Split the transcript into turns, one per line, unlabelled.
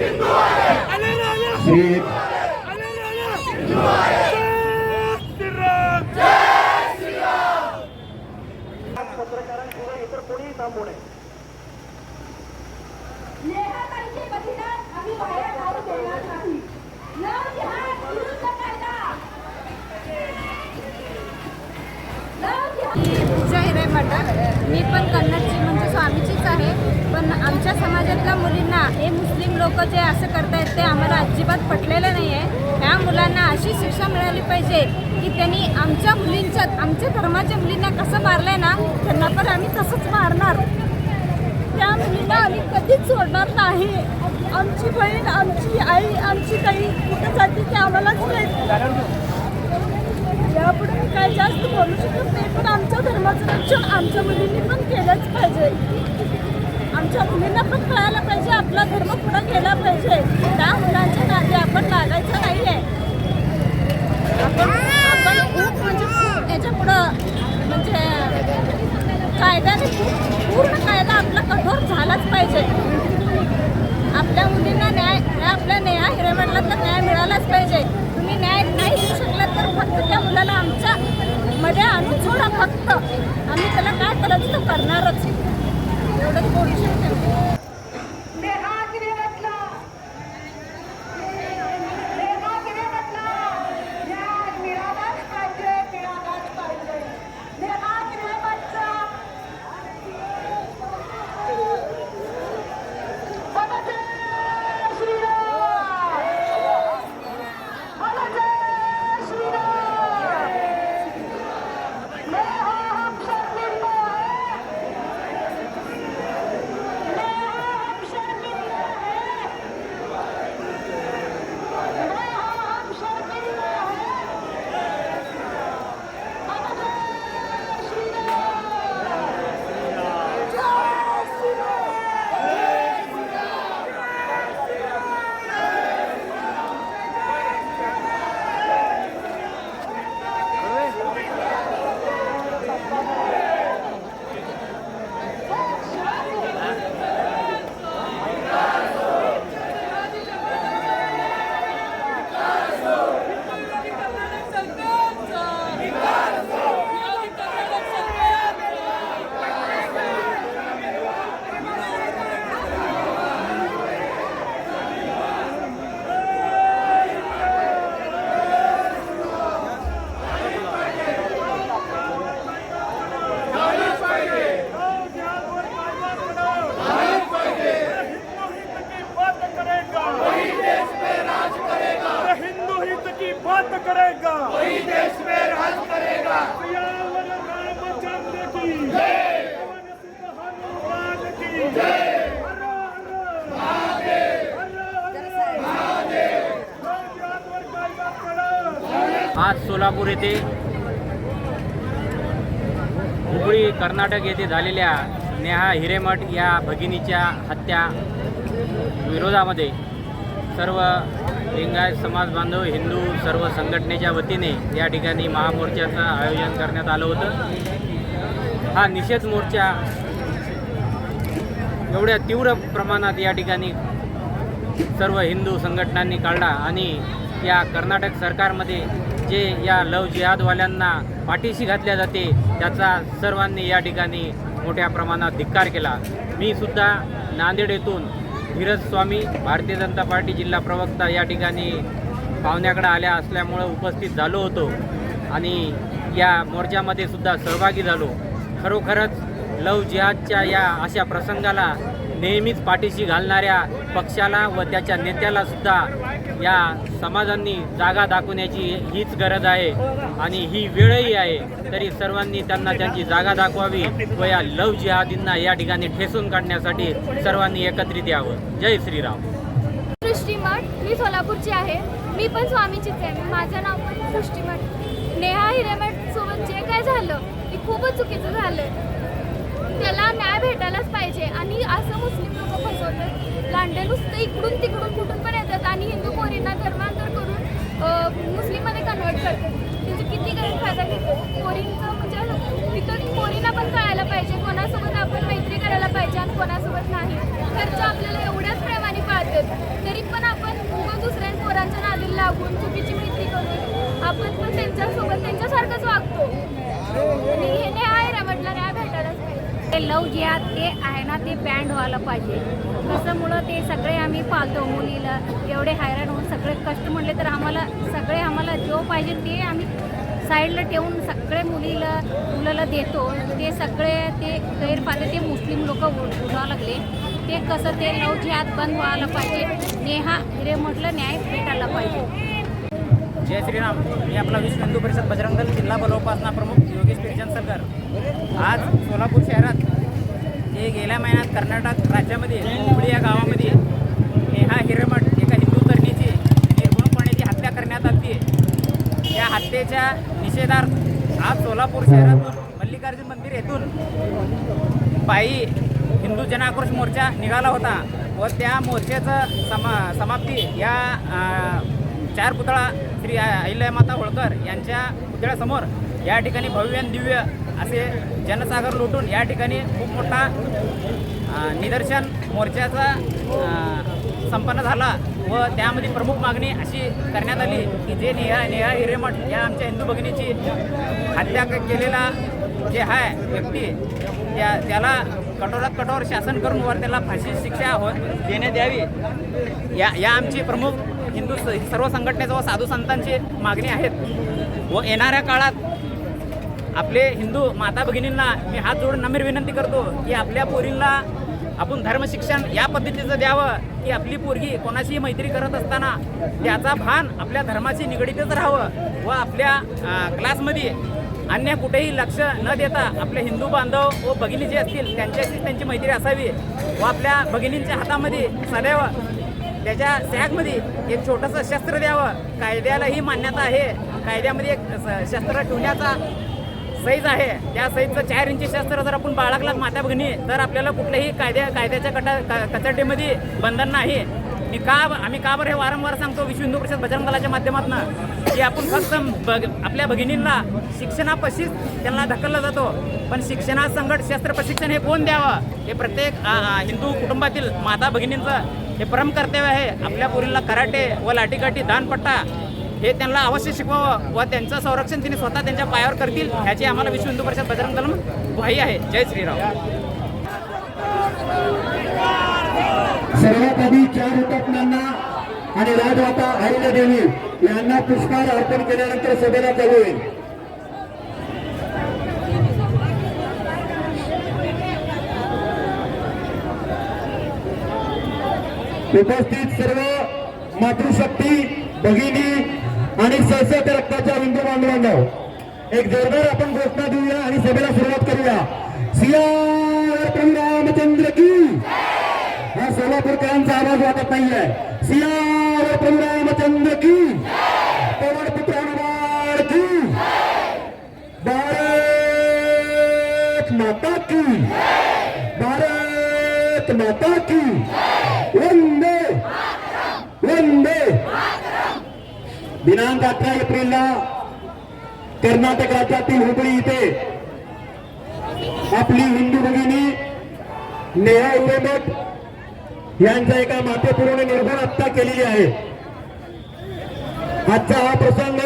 श्री
हिरे मी पण कन्नडची म्हणजे स्वामीचीच आहे पण आमच्या समाजातला हे मुस्लिम लोक जे असं करतायत ते आम्हाला अजिबात पटलेलं नाही आहे ह्या मुलांना अशी शिक्षा मिळाली पाहिजे की त्यांनी आमच्या मुलींच्या आमच्या धर्माच्या मुलींना कसं मारलंय ना त्यांना पण आम्ही तसंच मारणार. त्या मुलींना आम्ही कधीच सोडणार नाही. आमची बहीण आमची आई आमची ताई कुठं जाते ते आम्हालाच माहिती यापुढे मी काय जास्त बोलू शकत नाही पण आमच्या धर्माचं रक्षण आमच्या मुलींनी पण केलंच पाहिजे. आमच्या मुलींना पण कळायला पाहिजे आपला धर्म पुढे गेला पाहिजे.
आज सोलापूर येथे हुबळी कर्नाटक येथे झालेल्या नेहा हिरेमठ या भगिनीच्या हत्या विरोधामध्ये सर्व लिंगायत समाज बांधव हिंदू सर्व संघटनेच्या वतीने या ठिकाणी महामोर्चाचं आयोजन करण्यात आलं होतं. हा निषेध मोर्चा एवढ्या तीव्र प्रमाणात या ठिकाणी सर्व हिंदू संघटनांनी काढला आणि या कर्नाटक सरकारमध्ये जे या लव जिहादवाल्यांना पाठीशी घातल्या जाते त्याचा सर्वांनी या ठिकाणी मोठ्या प्रमाणात धिक्कार केला. मी सुद्धा नांदेड येथून धीरज स्वामी भारतीय जनता पार्टी जिल्हा प्रवक्ता या ठिकाणी पाहुण्याकडे आल्या असल्यामुळं उपस्थित झालो होतो आणि या मोर्चामध्ये सुद्धा सहभागी झालो. खरोखरच लव जिहादच्या या अशा प्रसंगाला नेहमीच पाठीशी घालणाऱ्या पक्षाला व त्याच्या नेत्याला सुद्धा या समाजांनी जागा दाखवण्याची हीच गरज आहे आणि ही वेळही आहे. तरी सर्वांनी त्यांना त्यांची जागा दाखवावी व या लव जिहादींना या ठिकाणी ठेसून काढण्यासाठी सर्वांनी एकत्रित यावं. जय श्रीराम.
सृष्टीमठ मी सोलापूरची आहे. मी पण स्वामीचीच आहे. माझं नाव पण सृष्टीमठ. नेहा हिरेमठ सोबत जे काय झालं ते खूपच चुकीचं झालं त्याला न्याय भेटायलाच पाहिजे. आणि असं मुस्लिम लोक फसवतात. लांडे नुसतं इकडून तिकडून कुठून पण येतात आणि हिंदू पोरींना धर्मांतर करून मुस्लिममध्ये कन्वर्ट करतात. म्हणजे किती गैरफायदा घेतो पोरींचं म्हणजे तिथं पोरींना पण कळायला पाहिजे. कोणासोबत आपण मैत्री करायला पाहिजे आणि कोणासोबत नाही घरच्या आपल्याला एवढ्याच प्रेमाने पाळतात तरी
लव जिहाद ते आहे ना व्हायला पाहिजे कसंमुळं ते सगळे आम्ही पाळतो मुलीला. एवढे हैराण होऊन सगळे कष्ट म्हटले तर आम्हाला सगळे आम्हाला जो पाहिजे ते आम्ही साईडला ठेवून सगळे मुलीला मुलाला देतो. ते सगळे ते गैरफायदे ते मुस्लिम लोक उडवावं लागले. ते कसं ते नऊ जिहाद बंद व्हायला पाहिजे. नेहा हिरे म्हटलं न्याय भेटायला पाहिजे.
जय श्रीराम. मी आपला विश्व हिंदू परिषद बजरंग दल जिल्हा बलोपासना प्रमुख योगेश पिरचंद सरकार आज सोलापूर शहरात हे गेल्या महिन्यात कर्नाटक राज्यामध्ये हुबळी या गावामध्ये नेहा हिरेमठ एका हिंदू तरुणीची निर्गुणपणे जी हत्या करण्यात आली आहे या हत्येच्या निषेधार्थ आज सोलापूर शहरातून मल्लिकार्जुन मंदिर येथून पायी हिंदू जनाक्रोश मोर्चा निघाला होता व त्या मोर्चाचं समा समाप्ती या चार पुतळा श्री अहिल्यामाता होळकर यांच्या पुतळ्यासमोर या ठिकाणी भव्य दिव्य असे जनसागर लुटून या ठिकाणी खूप मोठा निदर्शन मोर्चाचा संपन्न झाला व त्यामध्ये प्रमुख मागणी अशी करण्यात आली की जे नेहा नेहा हिरेमठ या आमच्या हिंदू भगिनीची हत्या केलेला जे आहे व्यक्ती त्या त्याला कठोरात कठोर शासन करून वर त्याला फाशी शिक्षा हो देण्यात यावी. या या आमची प्रमुख हिंदू स- सर्व संघटनेचं व साधू संतांची मागणी आहेत व येणाऱ्या काळात आपले हिंदू माता भगिनींना मी हात जोडून नम्र विनंती करतो की आपल्या पोरींना आपण धर्मशिक्षण या पद्धतीचं द्यावं की आपली पोरगी कोणाशी मैत्री करत असताना त्याचा भान आपल्या धर्माशी निगडीतच राहावं व आपल्या क्लासमध्ये अन्य कुठेही लक्ष न देता आपले हिंदू बांधव व भगिनी जे असतील त्यांच्याशी त्यांची मैत्री असावी व आपल्या भगिनींच्या हातामध्ये सदैव त्याच्या सॅगमध्ये एक छोटंसं शस्त्र द्यावं. कायद्यालाही मान्यता आहे. कायद्यामध्ये एक स- शस्त्र ठेवण्याचा सैज आहे. त्या सैजचं चार इंची शस्त्र जर आपण बाळगलात माता भगिनी तर आपल्याला कुठल्याही कायद्या कायद्याच्या कटा क- कचाटीमध्ये बंधन नाही. मी का आम्ही का बरं हे वारंवार सांगतो विश्व हिंदू परिषद बजरंग दलाच्या माध्यमातून? की आपण फक्त बग आपल्या भगिनींना शिक्षणापाशीच त्यांना ढकलला जातो. पण शिक्षणासंगट शस्त्र प्रशिक्षण हे कोण द्यावं? हे प्रत्येक हिंदू कुटुंबातील माता भगिनींचं हे परम कर्तव्य आहे. आपल्या पोरींना कराटे व लाठीकाठी दानपट्टा हे त्यांना अवश्य शिकवावं व त्यांचं संरक्षण तिने स्वतः त्यांच्या पायावर करतील ह्याची आम्हाला विश्व हिंदू परिषद बजरंग दलम ग्वाही आहे. जय श्रीराम.
सर्वात आधी चार हुतात्म्यांना आणि राजमाता आईला देवी यांना पुष्कार अर्पण केल्यानंतर सभेला चालू होईल. उपस्थित सर्व मातृशक्ती भगिनी आणि सळसळत रक्ताच्या हिंदू बांधवांना एक जोरदार आपण घोषणा देऊया आणि सभेला सुरुवात करूया. सिया रामचंद्र की. हा सोलापूरकरांचा आवाज वाटत नाहीये. सिया रामचंद्र की. पवन पुत्र की. भारत माता की. भारत माता की. दिनांक अठरा एप्रिलला कर्नाटक राज्यातील हुबळी इथे आपली हिंदू भगिनी नेहा उरेमठ यांचा एका मातेपूर्ण निर्भर हत्या केलेली आहे. आजचा हा प्रसंग